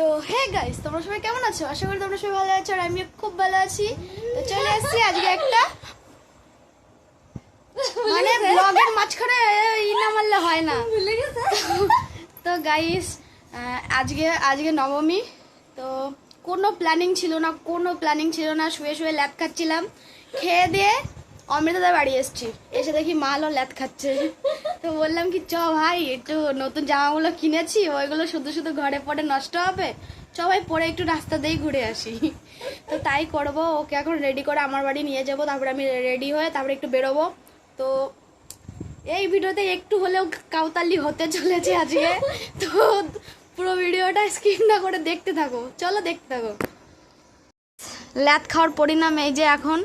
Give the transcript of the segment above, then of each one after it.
তো hey guys তোমরা সবাই কেমন আছো? আশা করি তোমরা সবাই ভালো আছো আর আমি খুব ভালো আছি। তো চলে এসেছি আজকে একটা মানে ব্লগের মাঝখানে ই না মারলে হয় না। ভুলে গেছে। তো গাইস আজকে আজকে নবমী তো কোনো প্ল্যানিং ছিল না কোনো প্ল্যানিং ছিল না। শুয়ে শুয়ে ল্যাদ খাচ্ছিলাম। খেয়ে দিয়ে অমৃতদা বাড়ি এসছি। এসে দেখি মালও ল্যাদ খাচ্ছে। তো বললাম কি, চ ভাই, একটু নতুন জামাগুলো কিনেছি, ওইগুলো শুধু শুধু ঘরে পড়ে নষ্ট হবে। চ ভাই, পরে একটু রাস্তা দিয়েই ঘুরে আসি। তো তাই করব, ওকে এখন রেডি করে আমার বাড়ি নিয়ে যাব, তারপরে আমি রেডি হয়ে তারপরে একটু বেরোবো। তো এই ভিডিওতে একটু হলেও কাউতালি হতে চলেছে আজকে। তো পুরো ভিডিওটা স্কিপ না করে দেখতে থাকো। চলো দেখতে থাকো। ল্যাদ খাওয়ার পরিণাম এই যে এখন।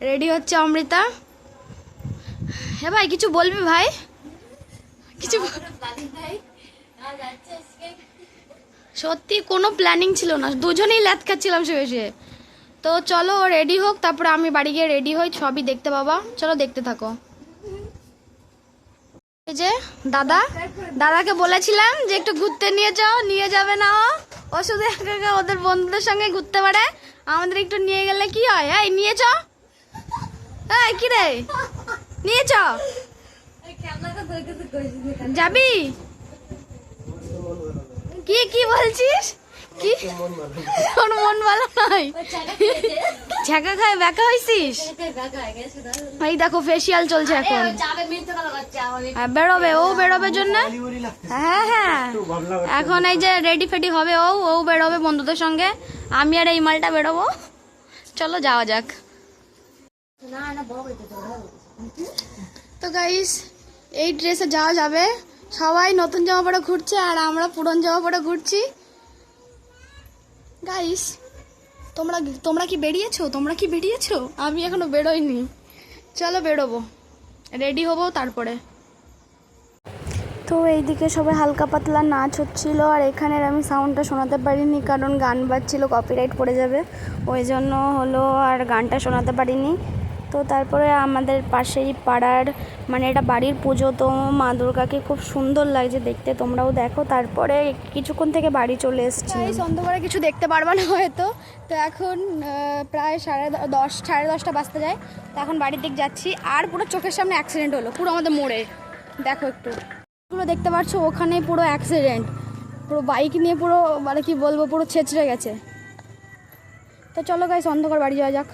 রেডি হচ্ছে অমৃতা? হ্যাঁ ভাই, কিছু বলবি ভাই? কিছু সত্যি কোনো প্ল্যানিং ছিল না। দুজনেই ল্যাদ খাচ্ছিলাম শুয়ে শুয়ে তো চলো রেডি হোক, তারপরে আমি বাড়ি গিয়ে রেডি হই, সবই দেখতে পাবা। চলো, দেখতে থাকো। এই যে, দাদা, দাদাকে বলেছিলাম যে একটু ঘুরতে নিয়ে যাও, নিয়ে যাবে না ও। শুধু ওদের বন্ধুদের সঙ্গে ঘুরতে পারে। আমাদের একটু নিয়ে গেলে কি হয়? এই, নিয়ে চ এই কি রে? নিয়ে চ। যাবি? কি কি বলছিস? কি? তোর মন ভালো নাই। ওই চাকা খায় ব্যাকা হয়েছিস হয়ে এই দেখো ফেসিয়াল চলছে এখন। বেরোবে ও বেরোবে জন্য? হ্যাঁ হ্যাঁ। এখন এই যে রেডি ফেডি হবে ও ও বেরোবে বন্ধুদের সঙ্গে। আমি আর এই মালটা বেরোবো। চলো যাওয়া যাক। তো গাইস এই ড্রেসে যাওয়া যাবে, সবাই নতুন জামা পরে ঘুরছে আর আমরা পুরন জামা পরে ঘুরছি। গাইস তোমরা তোমরা কি বেরিয়েছো? তোমরা কি বেরিয়েছো? আমি এখনও বেরোইনি। চলো বেরোবো। রেডি হব তারপরে। তো এইদিকে সবাই হালকা পাতলা নাচ হচ্ছিল আর এখানের আমি সাউন্ডটা শোনাতে পারিনি কারণ গান বাজছিল কপিরাইট পড়ে যাবে। ওই জন্য হলো আর গানটা শোনাতে পারিনি। তো তারপরে আমাদের পাশেই পাড়ার মানে এটা বাড়ির পুজো, তো মা দুর্গাকে খুব সুন্দর লাগছে দেখতে, তোমরাও দেখো। তারপরে কিছুক্ষণ থেকে বাড়ি চলে এসেছি। এই অন্ধকারে কিছু দেখতে পারবা না হয়তো। তো এখন প্রায় সাড়ে দশ, সাড়ে দশটা বাজতে যায়। তো এখন বাড়ির দিক যাচ্ছি। আর পুরো চোখের সামনে অ্যাক্সিডেন্ট হলো। পুরো আমাদের মোড়ে। দেখো একটু। পুরো দেখতে পাচ্ছ, ওখানে পুরো অ্যাক্সিডেন্ট পুরো বাইক নিয়ে পুরো মানে কি বলব, পুরো ছেঁচড়ে গেছে। তো চলো গাইস অন্ধকার বাড়ি যাওয়া যাক।